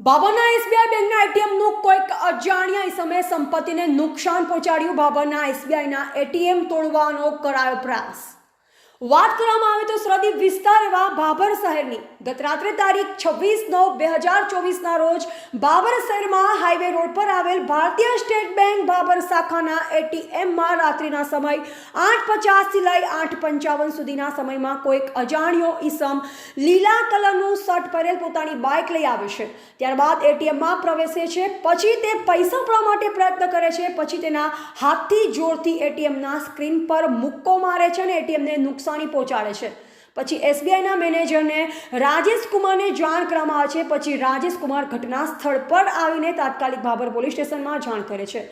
બાબરના SBI બેંકના એટીએમનું કોઈક અજાણ્યા સમયે સંપત્તિને નુકસાન પહોંચાડ્યું. બાબાના એસબીઆઈના એટીએમ તોડવાનો કરાયો પ્રયાસ. વાત કરવામાં આવે તો સરહદી વિસ્તાર એવા બાબર શહેરની ગત રાત્રે તારીખ છવ્વીસ નવ બે હજાર ચોવીસના રોજ બાબર શહેરમાં હાઈવે રોડ પર આવેલ ભારતીય સ્ટેટ બેંક બાબર શાખાના એટીએમમાં રાત્રિના સમય આઠ પચાસથી લઈ આઠ પંચાવન સુધીના સમયમાં કોઈક અજાણ્યો ઈસમ લીલા કલરનું શર્ટ પહેરેલ પોતાની બાઇક લઈ આવે છે. ત્યારબાદ એટીએમમાં પ્રવેશે છે. પછી તે પૈસા ઉપાડવા માટે પ્રયત્ન કરે છે. પછી તેના હાથથી જોરથી એટીએમના સ્ક્રીન પર મુક્કો મારે છે અને એટીએમને નુકસાની પહોંચાડે છે. પછી એસબીઆઈના મેનેજરને રાજેશ કુમારને જાણ કરવામાં આવે છે. પછી રાજેશ કુમાર ઘટના સ્થળ પર આવીને તાત્કાલિક બાબર પોલીસ સ્ટેશનમાં જાણ કરે છે.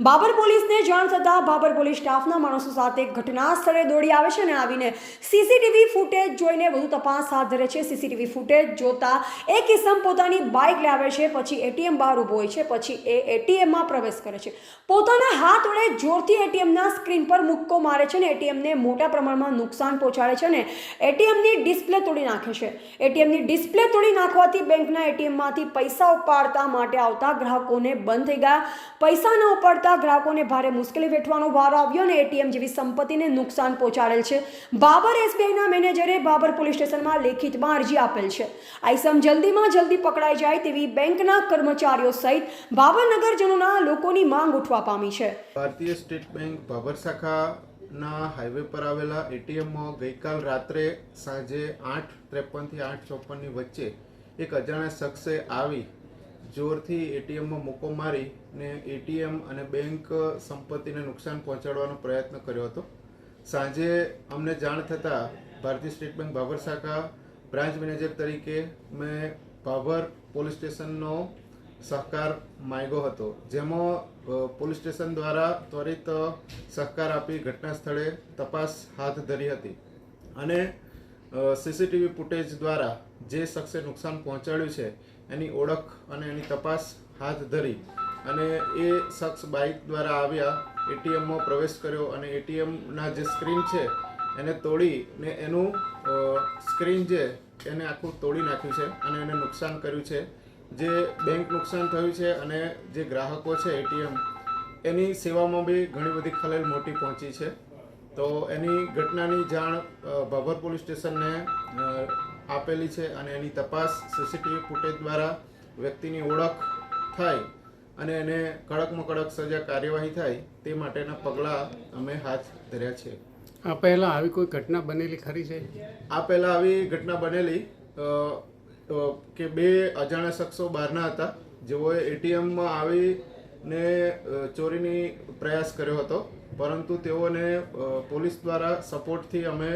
બાબર પોલીસને જાણ થતાં બાબર પોલીસ સ્ટાફના માણસો સાથે ઘટના સ્થળે દોડી આવે છે અને આવીને સીસીટીવી ફૂટેજ જોઈને વધુ તપાસ હાથ ધરે છે. સીસીટીવી ફૂટેજ જોતા એક કિસમ પોતાની બાઇક લાવે છે, પછી એટીએમ બહાર ઊભો હોય છે, પછી એ એટીએમમાં પ્રવેશ કરે છે. પોતાના હાથ વડે જોરથી એટીએમના સ્ક્રીન પર મુક્કો મારે છે ને એટીએમને મોટા પ્રમાણમાં નુકસાન પહોંચાડે છે ને એટીએમની ડિસ્પ્લે તોડી નાખે છે. એટીએમની ડિસ્પ્લે તોડી નાખવાથી બેંકના એટીએમમાંથી પૈસા ઉપાડતા માટે આવતા ગ્રાહકોને બંધ થઈ ગયા. પૈસા ન ઉપાડતા ગ્રાહકોને ભારે મુશ્કેલી વેઠવાનો વારો આવ્યો અને એટીએમ જેવી સંપત્તિને નુકસાન પહોંચાડેલ છે. બાબર એસબીઆઈના મેનેજરે બાબર પોલીસ સ્ટેશનમાં લેખિતમાં અરજી આપેલ છે. આઈસમ જલ્દીમાં જલ્દી પકડાઈ જાય તેવી બેંકના કર્મચારીઓ સહિત બાબર નગરજનોના લોકોની માંગ ઉઠવા પામી છે. ભારતીય સ્ટેટ બેંક ભાભર શાખાના હાઈવે પર આવેલા એટીએમમાં ગઈકાલ રાત્રે સાંજે આઠ ત્રેપનથી આઠ ચોપનની વચ્ચે એક અજાણ્યા શખ્સે આવી જોરથી એટીએમમાં મૂકો મારી ને એટીએમ અને બેંક સંપત્તિને નુકસાન પહોંચાડવાનો પ્રયત્ન કર્યો હતો. સાંજે અમને જાણ થતાં ભારતીય સ્ટેટ બેંક ભાભર શાખા બ્રાન્ચ મેનેજર તરીકે મેં ભાભર પોલીસ સ્ટેશનનો સહકાર માંગ્યો હતો. જેમાં પોલીસ સ્ટેશન દ્વારા ત્વરિત સહકાર આપી ઘટના સ્થળે તપાસ હાથ ધરી હતી અને સીસીટીવી ફૂટેજ દ્વારા જે શખ્સે નુકસાન પહોંચાડ્યું છે એની ઓળખ અને એની તપાસ હાથ ધરી અને એ શખ્સ બાઇક દ્વારા આવ્યા, એટીએમમાં પ્રવેશ કર્યો અને એટીએમના જે સ્ક્રીન છે, એને તોડી ને એનું સ્ક્રીન જે એને આખું તોડી નાખ્યું છે અને એને નુકસાન કર્યું છે. જે બેંક નુકસાન થયું છે અને જે ગ્રાહકો છે એટીએમ, એની સેવામાં બી ઘણી બધી ખલેલ મોટી પહોંચી છે. તો એની ઘટનાની જાણ ભાભર પોલીસ સ્ટેશનને આપેલી છે અને એની તપાસ સીસીટીવી ફૂટેજ દ્વારા વ્યક્તિની ઓળખ થાય અને એને કડકમાં કડક સજા કાર્યવાહી થાય તે માટેના પગલાં અમે હાથ ધર્યા છે. આ પહેલાં આવી કોઈ ઘટના બનેલી ખરી છે? આ પહેલાં આવી ઘટના બનેલી કે બે અજાણ્યા શખ્સો બહારના હતા જેઓએ એટીએમમાં આવીને ચોરીની પ્રયાસ કર્યો હતો પરંતુ તેઓને પોલીસ દ્વારા સપોર્ટથી અમે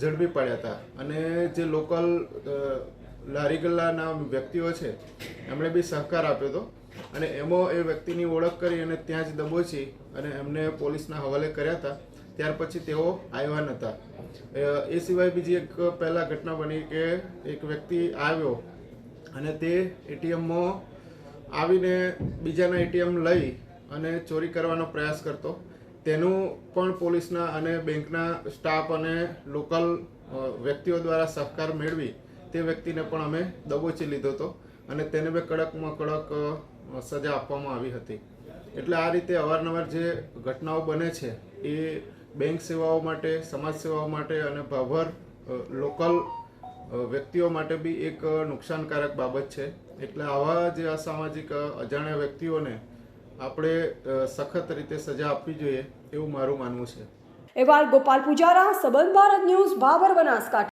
ઝડપી પાડ્યા હતા. અને જે લોકલ લારી ગલ્લાના વ્યક્તિઓ છે, એમણે બી સહકાર આપ્યો હતો. અને એમાં એ વ્યક્તિની ઓળખ કરી અને ત્યાં જ દબોચી અને એમને પોલીસના હવાલે કર્યા હતા. ત્યાર પછી તેઓ આવ્યા નહોતા એ સિવાય બીજી એક પહેલાં ઘટના બની કે એક વ્યક્તિ આવ્યો અને તે એટીએમમાં આવીને બીજાના એટીએમ લઈ અને ચોરી કરવાનો પ્રયાસ કરતો. તેનું પણ પોલીસના અને બેંકના સ્ટાફ અને લોકલ વ્યક્તિઓ દ્વારા સહકાર મેળવી તે વ્યક્તિને પણ અમે દબોચી લીધો હતો અને તેને બે કડકમાં કડક સજા આપવામાં આવી હતી. એટલે આ રીતે અવારનવાર જે ઘટનાઓ બને છે એ બેંક સેવાઓ માટે, સમાજ સેવાઓ માટે અને ભાભર લોકલ વ્યક્તિઓ માટે બી એક નુકસાનકારક બાબત છે. એટલે આવા જે અસામાજિક, અજાણ્યા વ્યક્તિઓને આપણે સખત રીતે સજા આપવી જોઈએ એવું મારું માનવું છે. એવાલ ગોપાલ પૂજારા, સંબંધ ભારત ન્યૂઝ બાબર બનાસકાંઠા.